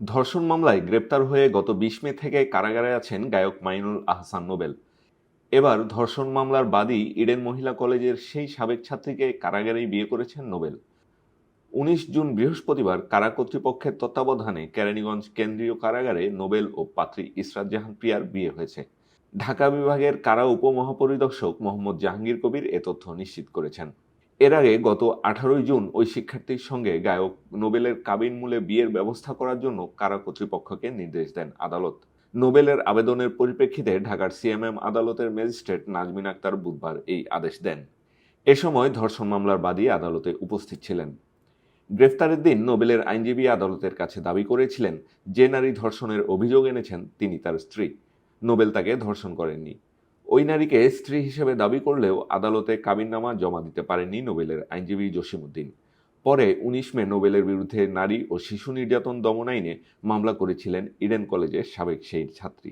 ধর্ষণ মামলায় গ্রেপ্তার হয়ে গত বিশ মে থেকে কারাগারে আছেন গায়ক মাইনুল আহসান নোবেল। এবার ধর্ষণ মামলার বাদী ইডেন মহিলা কলেজের সেই সাবেক ছাত্রীকে কারাগারেই বিয়ে করেছেন নোবেল। উনিশ জুন বৃহস্পতিবার কারা কর্তৃপক্ষের তত্ত্বাবধানে কেরানীগঞ্জ কেন্দ্রীয় কারাগারে নোবেল ও পাত্রী ইসরাত জাহান প্রিয়ার বিয়ে হয়েছে। ঢাকা বিভাগের কারা উপমহাপরিদর্শক মোহাম্মদ জাহাঙ্গীর কবির এ তথ্য নিশ্চিত করেছেন। এর আগে গত আঠারোই জুন ওই শিক্ষার্থীর সঙ্গে গায়ক নোবেলের কাবিন মূলে বিয়ের ব্যবস্থা করার জন্য কারা কর্তৃপক্ষকে নির্দেশ দেন আদালত। নোবেলের আবেদনের পরিপ্রেক্ষিতে ঢাকার সিএমএম আদালতের ম্যাজিস্ট্রেট নাজমিন আক্তার বুধবার এই আদেশ দেন। এ সময় ধর্ষণ মামলার বাদী আদালতে উপস্থিত ছিলেন। গ্রেফতারের দিন নোবেলের আইনজীবী আদালতের কাছে দাবি করেছিলেন, যে নারী ধর্ষণের অভিযোগ এনেছেন তিনি তার স্ত্রী। নোবেল তাকে ধর্ষণ করেননি। ওই নারীকে স্ত্রী হিসেবে দাবি করলেও আদালতে কাবিননামা জমা দিতে পারেননি নোবেলের আইনজীবী জসিমুদ্দিন পরে উনিশ মে নোবেলের বিরুদ্ধে নারী ও শিশু নির্যাতন দমন আইনে মামলা করেছিলেন ইডেন কলেজের সাবেক সেই ছাত্রী।